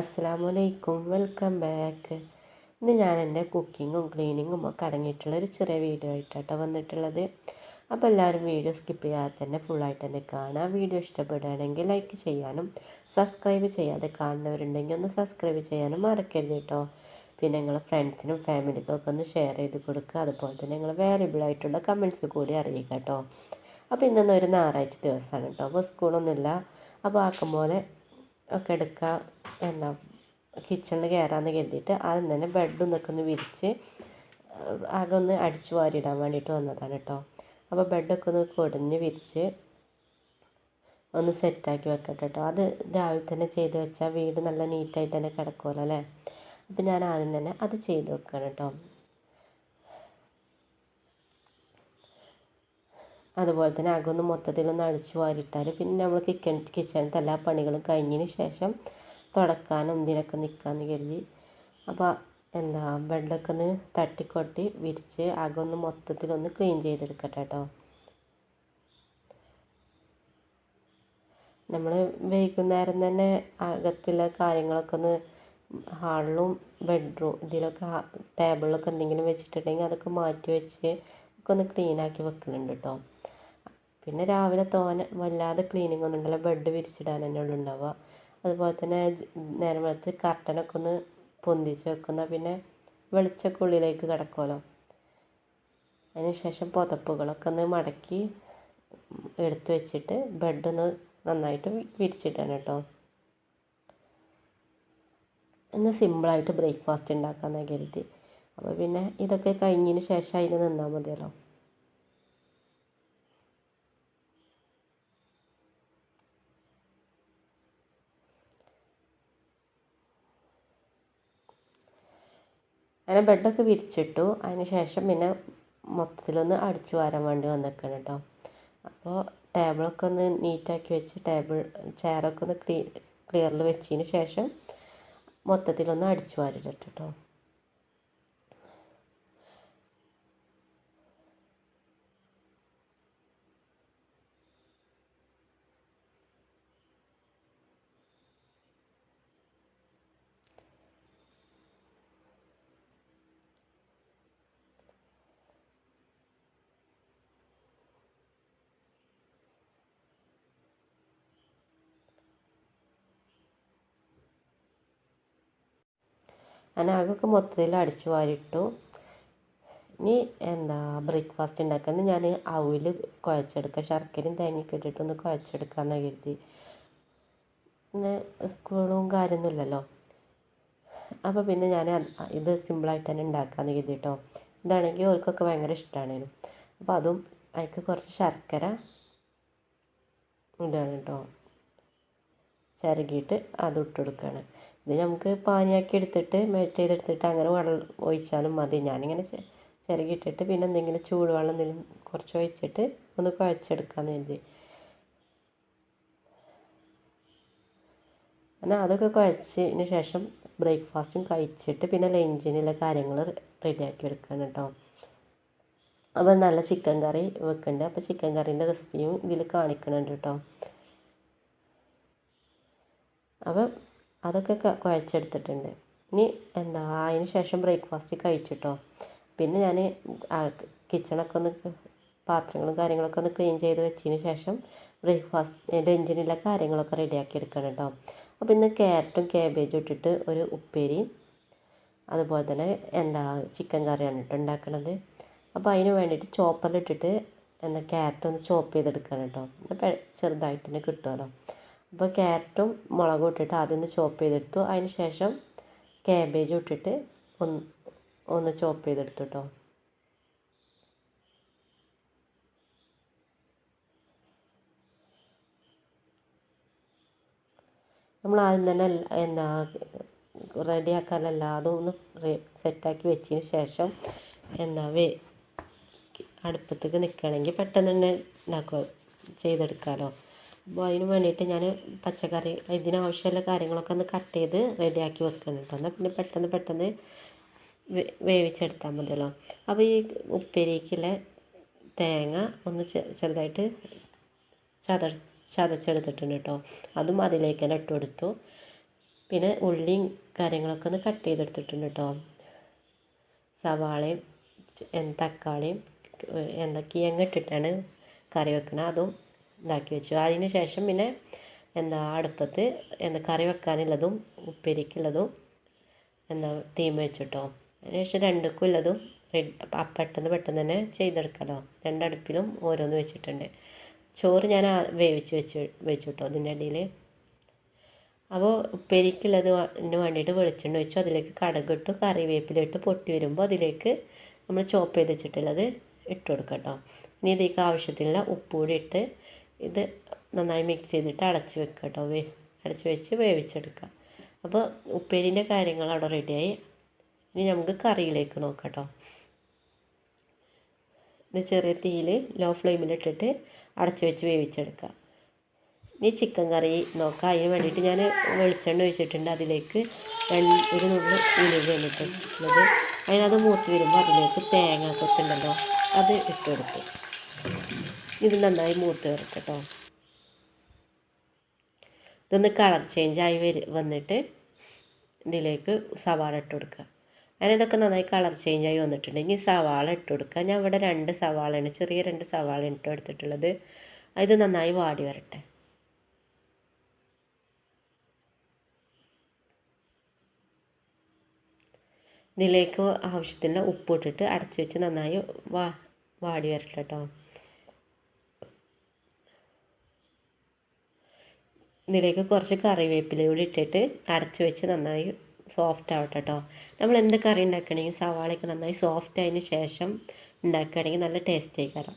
അസ്സാം വലൈക്കും welcome back. ഇന്ന് ഞാൻ എന്റെ കുക്കിങ്ങും ക്ലീനിങ്ങും ഒക്കെ അടങ്ങിയിട്ടുള്ള ഒരു ചെറിയ വീഡിയോ ആയിട്ടാട്ടോ വന്നിട്ടുള്ളത്. അപ്പോൾ എല്ലാവരും വീഡിയോ സ്കിപ്പ് ചെയ്യാതെ തന്നെ ഫുള്ളായിട്ട് തന്നെ കാണാം വീഡിയോ ഇഷ്ടപ്പെടുകയാണെങ്കിൽ ലൈക്ക് ചെയ്യാനും സബ്സ്ക്രൈബ് ചെയ്യാതെ കാണുന്നവരുണ്ടെങ്കിൽ ഒന്ന് സബ്സ്ക്രൈബ് ചെയ്യാനും മറക്കരുത് കേട്ടോ പിന്നെ നിങ്ങൾ ഫ്രണ്ട്സിനും ഫാമിലിക്കും ഒക്കെ ഒന്ന് ഷെയർ ചെയ്ത് കൊടുക്കുക. അതുപോലെ തന്നെ നിങ്ങൾ വേരിയബിൾ ആയിട്ടുള്ള കമൻസ് കൂടി അറിയിക്കുക കേട്ടോ അപ്പോൾ ഇന്നൊന്നും ഒരു ഞായറാഴ്ച ദിവസമാണ് കേട്ടോ അപ്പോൾ സ്കൂളൊന്നുമില്ല അപ്പോൾ ആക്കും പോലെ ഒക്കെ എടുക്കാം. എന്താ കിച്ചണിൽ കയറാമെന്ന് കരുതിയിട്ട് ആദ്യം തന്നെ ബെഡും ഇതൊക്കെ ഒന്ന് വിരിച്ച് ആകെ ഒന്ന് അടിച്ചു വാരിയിടാൻ വേണ്ടിയിട്ട് വന്നതാണ് കേട്ടോ അപ്പോൾ ബെഡൊക്കെ ഒന്ന് കൊടിഞ്ഞ് വിരിച്ച് ഒന്ന് സെറ്റാക്കി വെക്കട്ടെ കേട്ടോ അത് രാവിലെ തന്നെ ചെയ്ത് വെച്ചാൽ വീട് നല്ല നീറ്റായിട്ട് തന്നെ കിടക്കുമല്ലോ അല്ലേ? അപ്പോൾ ഞാൻ ആദ്യം തന്നെ അത് ചെയ്ത് വെക്കണം കേട്ടോ അതുപോലെ തന്നെ അകൊന്ന് മൊത്തത്തിലൊന്ന് അടിച്ച് വാരിട്ടാൽ പിന്നെ നമ്മൾ കിച്ചൺ കിച്ചണത്തെ എല്ലാ പണികളും കഴിഞ്ഞതിന് ശേഷം തുടക്കാനും എന്തിനൊക്കെ നിൽക്കാമെന്ന് കരുതി. അപ്പോൾ എന്താ ബെഡൊക്കെ ഒന്ന് തട്ടിക്കൊട്ടി വിരിച്ച് അകൊന്ന് മൊത്തത്തിലൊന്ന് ക്ലീൻ ചെയ്തെടുക്കട്ടെ കേട്ടോ നമ്മൾ വൈകുന്നേരം തന്നെ അകത്തുള്ള കാര്യങ്ങളൊക്കെ ഒന്ന് ഹാളിലും ബെഡ്റൂം ഇതിലൊക്കെ ടേബിളിലൊക്കെ എന്തെങ്കിലും വെച്ചിട്ടുണ്ടെങ്കിൽ അതൊക്കെ മാറ്റി വെച്ച് ഒക്കെ ഒന്ന് ക്ലീനാക്കി വെക്കുന്നുണ്ട് കേട്ടോ പിന്നെ രാവിലെ തോനെ വല്ലാതെ ക്ലീനിങ് ഒന്നും ഉണ്ടല്ലോ ബെഡ് വിരിച്ചിടാൻ തന്നെ ഉള്ളു ഉണ്ടാവുക അതുപോലെ തന്നെ നേരം വെളുത്ത് കർട്ടനൊക്കെ ഒന്ന് പൊന്തിച്ച് വെക്കുന്ന പിന്നെ വെളിച്ചൊക്കെ ഉള്ളിലേക്ക് കിടക്കുമല്ലോ അതിന് ശേഷം പുതപ്പുകളൊക്കെ ഒന്ന് മടക്കി എടുത്തു വെച്ചിട്ട് ബെഡ് ഒന്ന് നന്നായിട്ട് വിരിച്ചിട്ടാണ് കേട്ടോ ഒന്ന് സിമ്പിളായിട്ട് ബ്രേക്ക്ഫാസ്റ്റ് ഉണ്ടാക്കാമെന്ന് കരുതി. അപ്പോൾ പിന്നെ ഇതൊക്കെ കഴിഞ്ഞതിന് ശേഷം അതിന് നിന്നാൽ മതിയല്ലോ. അങ്ങനെ ബെഡൊക്കെ വിരിച്ചിട്ടു. അതിന് ശേഷം പിന്നെ മൊത്തത്തിലൊന്ന് അടിച്ചു വാരാൻ വേണ്ടി വന്നേക്കാണ് കേട്ടോ. അപ്പോൾ ടേബിളൊക്കെ ഒന്ന് നീറ്റാക്കി വെച്ച് ടേബിൾ ചെയറൊക്കെ ഒന്ന് ക്ലീ ക്ലിയറിൽ വെച്ചതിന് ശേഷം മൊത്തത്തിലൊന്ന് അടിച്ചു വാരിടട്ടെ കേട്ടോ. അങ്ങനെ ആകൊക്കെ മൊത്തത്തിൽ അടിച്ചു വാരിട്ടു ഇനി എന്താ ബ്രേക്ക്ഫാസ്റ്റ് ഉണ്ടാക്കുന്നത് ഞാൻ അവിൽ കുഴച്ചെടുക്കുക ശർക്കരയും തേങ്ങയൊക്കെ ഇട്ടിട്ടൊന്ന് കുഴച്ചെടുക്കാമെന്ന് കരുതി. പിന്നെ സ്കൂളും കാര്യമൊന്നുമില്ലല്ലോ അപ്പോൾ പിന്നെ ഞാൻ ഇത് സിമ്പിളായിട്ട് തന്നെ ഉണ്ടാക്കാമെന്ന് കരുതി കേട്ടോ ഇതാണെങ്കിൽ അവർക്കൊക്കെ ഭയങ്കര ഇഷ്ടമാണേനും അപ്പോൾ അതും അതിക്ക് കുറച്ച് ശർക്കര ഇടാണ് കേട്ടോ ചിരകിയിട്ട് അത് ഇട്ടുകൊടുക്കുകയാണ് ഇത് നമുക്ക് പാനിയാക്കി എടുത്തിട്ട് മെൽറ്റ് ചെയ്തെടുത്തിട്ട് അങ്ങനെ വെള്ളം ഒഴിച്ചാലും മതി. ഞാനിങ്ങനെ ചിരകിയിട്ടിട്ട് പിന്നെ എന്തെങ്കിലും ചൂടുവെള്ളം എന്തെങ്കിലും കുറച്ച് ഒഴിച്ചിട്ട് ഒന്ന് കുഴച്ചെടുക്കാമെന്ന് കരുതി. അങ്ങനെ അതൊക്കെ കുഴച്ചതിന് ശേഷം ബ്രേക്ക്ഫാസ്റ്റും കഴിച്ചിട്ട് പിന്നെ ലഞ്ചിനുള്ള കാര്യങ്ങൾ റെഡിയാക്കി എടുക്കണം കേട്ടോ. അപ്പോൾ നല്ല ചിക്കൻ കറി വെക്കുന്നുണ്ട് അപ്പോൾ ചിക്കൻ കറീന്റെ റെസിപ്പിയും ഇതിൽ കാണിക്കുന്നുണ്ട് കേട്ടോ. അപ്പം അതൊക്കെ കുഴച്ചെടുത്തിട്ടുണ്ട്. ഇനി എന്താ അതിന് ശേഷം ബ്രേക്ക്ഫാസ്റ്റ് കഴിച്ചിട്ടോ. പിന്നെ ഞാൻ കിച്ചണൊക്കെ ഒന്ന് പാത്രങ്ങളും കാര്യങ്ങളൊക്കെ ഒന്ന് ക്ലീൻ ചെയ്ത് വെച്ചതിന് ശേഷം ബ്രേക്ക്ഫാസ്റ്റ് ലഞ്ചിനുള്ള കാര്യങ്ങളൊക്കെ റെഡിയാക്കി എടുക്കണം കേട്ടോ അപ്പോൾ ഇന്ന് ക്യാരറ്റും ക്യാബേജും ഇട്ടിട്ട് ഒരു ഉപ്പേരി അതുപോലെ തന്നെ എന്താ ചിക്കൻ കറിയാണ് കേട്ടോ ഉണ്ടാക്കണത്. അപ്പോൾ അതിന് വേണ്ടിയിട്ട് ചോപ്പറിലിട്ടിട്ട് എന്താ ക്യാരറ്റ് ഒന്ന് ചോപ്പ് ചെയ്തെടുക്കണം കേട്ടോ ചെറുതായിട്ട് തന്നെ കിട്ടുമല്ലോ അപ്പോൾ ക്യാരറ്റും മുളകും ഇട്ടിട്ട് ആദ്യം ഒന്ന് ചോപ്പ് ചെയ്തെടുത്തു. അതിന് ശേഷം ക്യാബേജും ഇട്ടിട്ട് ഒന്ന് ഒന്ന് ചോപ്പ് ചെയ്തെടുത്തു കേട്ടോ നമ്മൾ ആദ്യം തന്നെ എന്താ റെഡിയാക്കാനല്ല അതൊന്ന് സെറ്റാക്കി വെച്ചതിന് ശേഷം എന്താ വേ അടുപ്പത്തേക്ക് നിൽക്കുകയാണെങ്കിൽ പെട്ടെന്ന് തന്നെ ഇതാക്കുക ചെയ്തെടുക്കാമല്ലോ അപ്പോൾ അതിന് വേണ്ടിയിട്ട് ഞാൻ പച്ചക്കറി ഇതിനാവശ്യമുള്ള കാര്യങ്ങളൊക്കെ ഒന്ന് കട്ട് ചെയ്ത് റെഡിയാക്കി വെക്കണം കേട്ടോ എന്നാൽ പിന്നെ പെട്ടെന്ന് പെട്ടെന്ന് വേവിച്ചെടുത്താൽ മതിയല്ലോ. അപ്പോൾ ഈ ഉപ്പേരിക്കുള്ള തേങ്ങ ഒന്ന് ചെറുതായിട്ട് ചത ചതച്ചെടുത്തിട്ടുണ്ട് കേട്ടോ അതും അതിലേക്ക് തന്നെ ഇട്ട് കൊടുത്തു. പിന്നെ ഉള്ളിയും കാര്യങ്ങളൊക്കെ ഒന്ന് കട്ട് ചെയ്തെടുത്തിട്ടുണ്ട് കേട്ടോ സവാളയും തക്കാളിയും എന്താ ഇട്ടിട്ടാണ് കറി വെക്കുന്നത് അതും ഇതാക്കി വെച്ചു. അതിന് ശേഷം പിന്നെ എന്താ അടുപ്പത്ത് എന്താ കറി വെക്കാനുള്ളതും ഉപ്പേരിക്കുള്ളതും എന്താ തീമ വെച്ചിട്ടോ. അതിനുശേഷം രണ്ടുക്കും ഉള്ളതും പെട്ടെന്ന് പെട്ടെന്ന് തന്നെ ചെയ്തെടുക്കാമല്ലോ രണ്ടടുപ്പിലും ഓരോന്ന് വെച്ചിട്ടുണ്ട്. ചോറ് ഞാൻ വേവിച്ച് വെച്ച് വെച്ചു കേട്ടോ അതിന്റെ ഇടയിൽ അപ്പോൾ ഉപ്പേരിക്കുള്ളത് അതിന് വേണ്ടിയിട്ട് വെളിച്ചെണ്ണ വെച്ചു അതിലേക്ക് കടകിട്ടു കറിവേപ്പിലിട്ട് പൊട്ടി വരുമ്പോൾ അതിലേക്ക് നമ്മൾ ചോപ്പ് ചെയ്ത് വെച്ചിട്ടുള്ളത് ഇട്ട് കൊടുക്കാം കേട്ടോ ഇനി ഇതിലേക്ക് ആവശ്യത്തിനുള്ള ഉപ്പ് കൂടി ഇട്ട് ഇത് നന്നായി മിക്സ് ചെയ്തിട്ട് അടച്ച് വെക്കുക കേട്ടോ അടച്ച് വെച്ച് വേവിച്ചെടുക്കുക. അപ്പോൾ ഉപ്പേരിന്റെ കാര്യങ്ങൾ അവിടെ റെഡിയായി ഇനി നമുക്ക് കറിയിലേക്ക് നോക്കാം കേട്ടോ ഇത് ചെറിയ തീയിൽ ലോ ഫ്ലെയിമിലിട്ടിട്ട് അടച്ച് വെച്ച് വേവിച്ചെടുക്കുക. ഇനി ചിക്കൻ കറി നോക്കാം. അതിന് വേണ്ടിയിട്ട് ഞാൻ വെളിച്ചെണ്ണ ഒഴിച്ചിട്ടുണ്ട്. അതിലേക്ക് ഒരു നുള്ളു ഉലുവ ഇട്ടിട്ടുള്ളത് അതിനത് മൂത്ത് വരുമ്പോൾ അതിലേക്ക് തേങ്ങ കൊത്തുണ്ടല്ലോ അത് ഇട്ട് കൊടുക്കും. ഇത് നന്നായി മൂത്ത് വരും കേട്ടോ ഇതൊന്ന് കളർ ചേഞ്ചായി വരി വന്നിട്ട് ഇതിലേക്ക് സവാള ഇട്ട് കൊടുക്കുക. അങ്ങനെ ഇതൊക്കെ നന്നായി കളർ ചേഞ്ചായി വന്നിട്ടുണ്ടെങ്കിൽ സവാള ഇട്ട് കൊടുക്കുക. ഞാൻ ഇവിടെ രണ്ട് സവാളയാണ് ചെറിയ രണ്ട് സവാള ഇട്ട് എടുത്തിട്ടുള്ളത് ഇത് നന്നായി വാടി വരട്ടെ. ഇതിലേക്ക് ആവശ്യത്തിനുള്ള ഉപ്പ് ഇട്ടിട്ട് അടച്ചു വെച്ച് നന്നായി വാ വാടി വരട്ടെ കേട്ടോ. ഇതിലേക്ക് കുറച്ച് കറിവേപ്പില കൂടി ഇട്ടിട്ട് അടച്ച് വെച്ച് നന്നായി സോഫ്റ്റ് ആവട്ടെ കേട്ടോ നമ്മൾ എന്ത് കറി ഉണ്ടാക്കണമെങ്കിൽ സവാളയൊക്കെ നന്നായി സോഫ്റ്റ് ആയതിന് ശേഷം ഉണ്ടാക്കുകയാണെങ്കിൽ നല്ല ടേസ്റ്റ് ആയിക്കാരം.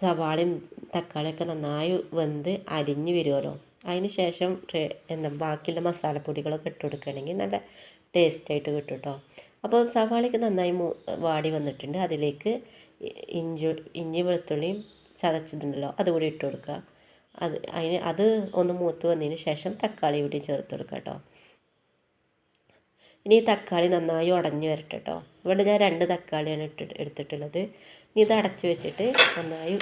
സവാളയും തക്കാളിയൊക്കെ നന്നായി വെന്ത് അരിഞ്ഞ് വരുമല്ലോ അതിന് ശേഷം എന്താ ബാക്കിയുള്ള മസാലപ്പൊടികളൊക്കെ ഇട്ട് കൊടുക്കുകയാണെങ്കിൽ നല്ല ടേസ്റ്റ് ആയിട്ട് കിട്ടും കേട്ടോ അപ്പോൾ സവാളയൊക്കെ നന്നായി വാടി വന്നിട്ടുണ്ട്. അതിലേക്ക് ഇഞ്ചി ഇഞ്ചി വെളുത്തുള്ളിയും ചതച്ചതുണ്ടല്ലോ അതുകൂടി ഇട്ട് കൊടുക്കുക. അത് അതിന് അത് ഒന്ന് മൂത്ത് വന്നതിന് ശേഷം തക്കാളി കൂടി ചേർത്ത് കൊടുക്കുക കേട്ടോ ഇനി ഈ തക്കാളി നന്നായി ഉടഞ്ഞ് വരട്ടെ കേട്ടോ ഇവിടെ ഞാൻ രണ്ട് തക്കാളിയാണ് ഇട്ട് എടുത്തിട്ടുള്ളത്. ഇനി ഇത് അടച്ച് വെച്ചിട്ട് നന്നായി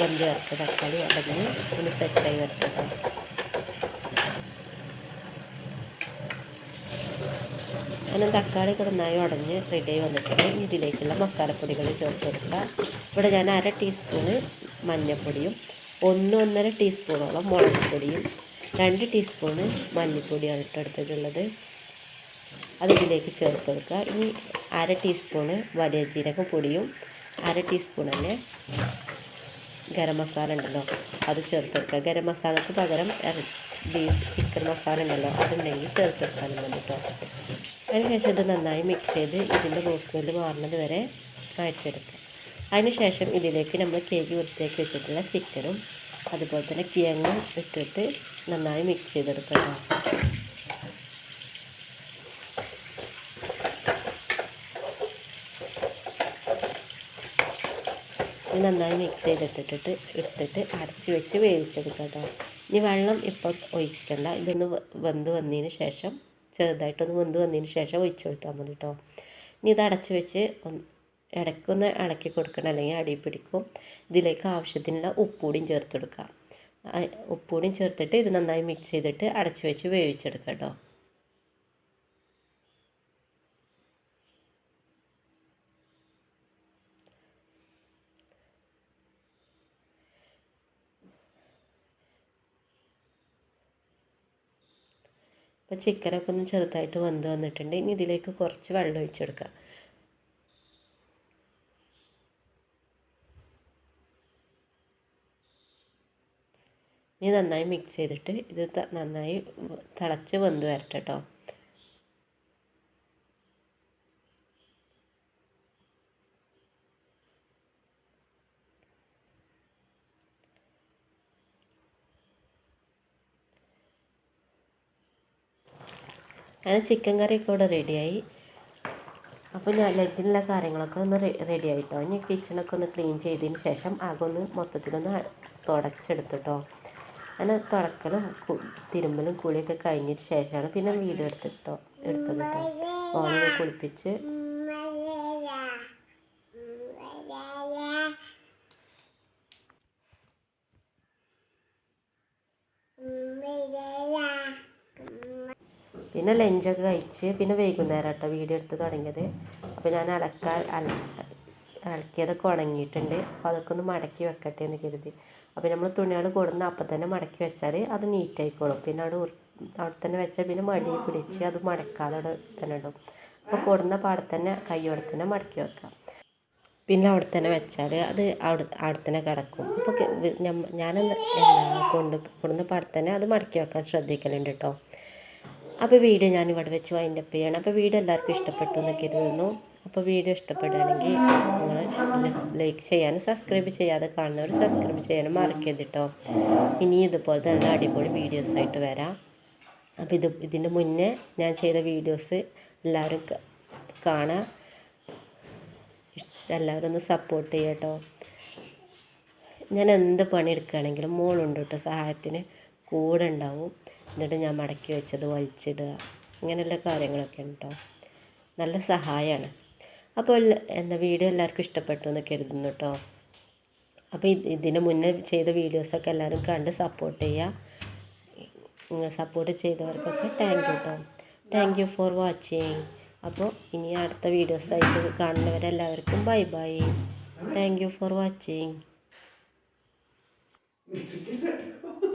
വെന്ത് വരട്ടെ. തക്കാളി ഉടഞ്ഞ് ഒന്ന് സെറ്റായി വരട്ടെ കേട്ടോ അങ്ങനെ തക്കാളി നന്നായി ഉടഞ്ഞ് ആയി വന്നിട്ടുണ്ട്. ഇതിലേക്കുള്ള മസാലപ്പൊടികൾ ചേർത്ത് കൊടുക്കുക ഇവിടെ ഞാൻ അര ടീസ്പൂണ് മഞ്ഞൾപ്പൊടിയും ഒന്ന് ഒന്നര ടീസ്പൂണോളം മുളക് പൊടിയും രണ്ട് ടീസ്പൂണ് മല്ലിപ്പൊടിയാണ് ഇട്ട് എടുത്തിട്ടുള്ളത്. അത് ഇതിലേക്ക് ചേർത്ത് കൊടുക്കുക. ഇനി അര ടീസ്പൂണ് വലിയ ജീരകം പൊടിയും അര ടീസ്പൂൺ തന്നെ ഗരം മസാല ഉണ്ടല്ലോ അത് ചേർത്ത് കൊടുക്കുക. ഗരം മസാലക്ക് പകരം ബീഫ് ചിക്കൻ മസാല ഉണ്ടല്ലോ അതുണ്ടെങ്കിൽ ചേർത്ത് കൊടുക്കാനും മതി അതിനുശേഷം ഇത് നന്നായി മിക്സ് ചെയ്ത് ഇതിന്റെ റോസ് മാറുന്നത് വരെ മാറ്റിയെടുക്കുക. അതിനുശേഷം ഇതിലേക്ക് നമ്മൾ കേക്ക് വൃത്തിയാക്കി വെച്ചിട്ടുള്ള ചിക്കനും അതുപോലെ തന്നെ കിഴങ്ങും ഇട്ടിട്ട് നന്നായി മിക്സ് ചെയ്തെടുക്കണം നന്നായി മിക്സ് ചെയ്തിട്ടിട്ട് എടുത്തിട്ട് അരച്ച് വെച്ച് വേവിച്ചെടുക്കുക ഇനി വെള്ളം ഇപ്പോൾ ഒഴിക്കണ്ട. ഇതൊന്ന് വെന്ത് വന്നതിന് ശേഷം ചെറുതായിട്ടൊന്ന് വെന്ത് വന്നതിന് ശേഷം ഒഴിച്ചു കൊടുത്താൽ മതി കേട്ടോ ഇനി ഇത് അടച്ച് വെച്ച് ഇടയ്ക്കൊന്ന് ഇളക്കി കൊടുക്കണം അല്ലെങ്കിൽ അടി പിടിക്കും. ഇതിലേക്ക് ആവശ്യത്തിനുള്ള ഉപ്പൂടിയും ചേർത്ത് കൊടുക്കുക. ഉപ്പൂടിയും ചേർത്തിട്ട് ഇത് നന്നായി മിക്സ് ചെയ്തിട്ട് അടച്ചു വെച്ച് വേവിച്ചെടുക്കുക കേട്ടോ. അപ്പോൾ ചിക്കനൊക്കെ ഒന്ന് ചെറുതായിട്ട് വെന്ത് വന്നിട്ടുണ്ട്. ഇനി ഇതിലേക്ക് കുറച്ച് വെള്ളം ഒഴിച്ചെടുക്കുക ഇനി നന്നായി മിക്സ് ചെയ്തിട്ട് ഇത് നന്നായി തിളച്ച് വെന്ത് വരട്ടെ കേട്ടോ അങ്ങനെ ചിക്കൻ കറിയൊക്കെ ഇവിടെ റെഡിയായി അപ്പോൾ ഞാൻ ലഞ്ചിനുള്ള കാര്യങ്ങളൊക്കെ ഒന്ന് റെഡി ആയിട്ടോ. ഇനി കിച്ചണൊക്കെ ഒന്ന് ക്ലീൻ ചെയ്തതിന് ശേഷം ആകൊന്ന് മൊത്തത്തിലൊന്ന് തുടച്ചെടുത്തിട്ടോ അങ്ങനെ തുടക്കലും തിരുമ്പലും കുളിയൊക്കെ കഴിഞ്ഞിട്ട് ശേഷമാണ് പിന്നെ വീട് എടുത്തിട്ടോ എടുത്തത് കേട്ടോ കുളിപ്പിച്ച്. പിന്നെ ലഞ്ചൊക്കെ കഴിച്ച് പിന്നെ വൈകുന്നേരം കേട്ടോ വീഡിയോ എടുത്ത് തുടങ്ങിയത്. അപ്പോൾ ഞാൻ അലക്കാൻ അല അലക്കിയതൊക്കെ ഉണങ്ങിയിട്ടുണ്ട്. അപ്പോൾ അതൊക്കെ ഒന്ന് മടക്കി വെക്കട്ടെ എന്ന് കരുതി. അപ്പോൾ നമ്മൾ തുണികൾ കൊടുന്ന് അപ്പം തന്നെ മടക്കി വെച്ചാൽ അത് നീറ്റായിക്കോളും പിന്നെ അവിടെ അവിടെ തന്നെ വെച്ചാൽ പിന്നെ മടി പിടിച്ച് അത് മടക്കാതെ അവിടെ തന്നെ ഇടും. അപ്പോൾ കൊടുന്ന പാടെ തന്നെ കൈയോടെ തന്നെ മടക്കി വെക്കാം. പിന്നെ അവിടെ തന്നെ വെച്ചാൽ അത് അവിടെ അവിടെ തന്നെ കിടക്കും. അപ്പോൾ ഞാൻ കൊണ്ട് കൊടുന്ന പാടെ തന്നെ അത് മടക്കി വെക്കാൻ ശ്രദ്ധിക്കലുണ്ട് കേട്ടോ അപ്പോൾ വീഡിയോ ഞാനിവിടെ വെച്ച് വൈൻഡപ്പ് ചെയ്യണം. അപ്പോൾ വീട് എല്ലാവർക്കും ഇഷ്ടപ്പെട്ടു എന്നൊക്കെ കരുതുന്നു. അപ്പോൾ വീഡിയോ ഇഷ്ടപ്പെടുകയാണെങ്കിൽ നിങ്ങൾ ലൈക്ക് ചെയ്യാനും സബ്സ്ക്രൈബ് ചെയ്യാതെ കാണുന്നവർ സബ്സ്ക്രൈബ് ചെയ്യാനും മറക്കരുത് കേട്ടോ ഇനി ഇതുപോലത്തെ നല്ല അടിപൊളി വീഡിയോസ് ആയിട്ട് വരാം. അപ്പോൾ ഇത് ഇതിന്റെ മുന്നേ ഞാൻ ചെയ്ത വീഡിയോസ് എല്ലാവരും കാണാം. എല്ലാവരും ഒന്ന് സപ്പോർട്ട് ചെയ്യുക കേട്ടോ ഞാൻ എന്ത് പണിയെടുക്കുകയാണെങ്കിലും മോളുണ്ട് കേട്ടോ സഹായത്തിന് കൂടെ ഉണ്ടാവും. എന്നിട്ട് ഞാൻ മടക്കി വെച്ചത് വലിച്ചിടുക. ഇങ്ങനെയുള്ള കാര്യങ്ങളൊക്കെ ഉണ്ടോ നല്ല സഹായമാണ് അപ്പോൾ എന്താ വീഡിയോ എല്ലാവർക്കും ഇഷ്ടപ്പെട്ടു എന്ന് കരുതുന്നു കേട്ടോ അപ്പോൾ ഇത് ഇതിന് മുന്നേ ചെയ്ത വീഡിയോസൊക്കെ എല്ലാവരും കണ്ട് സപ്പോർട്ട് ചെയ്യുക സപ്പോർട്ട് ചെയ്തവർക്കൊക്കെ താങ്ക് യു കേട്ടോ താങ്ക് യു ഫോർ വാച്ചിങ് അപ്പോൾ ഇനി അടുത്ത വീഡിയോസായിട്ട് കാണുന്നവരെല്ലാവർക്കും bye bye thank you for watching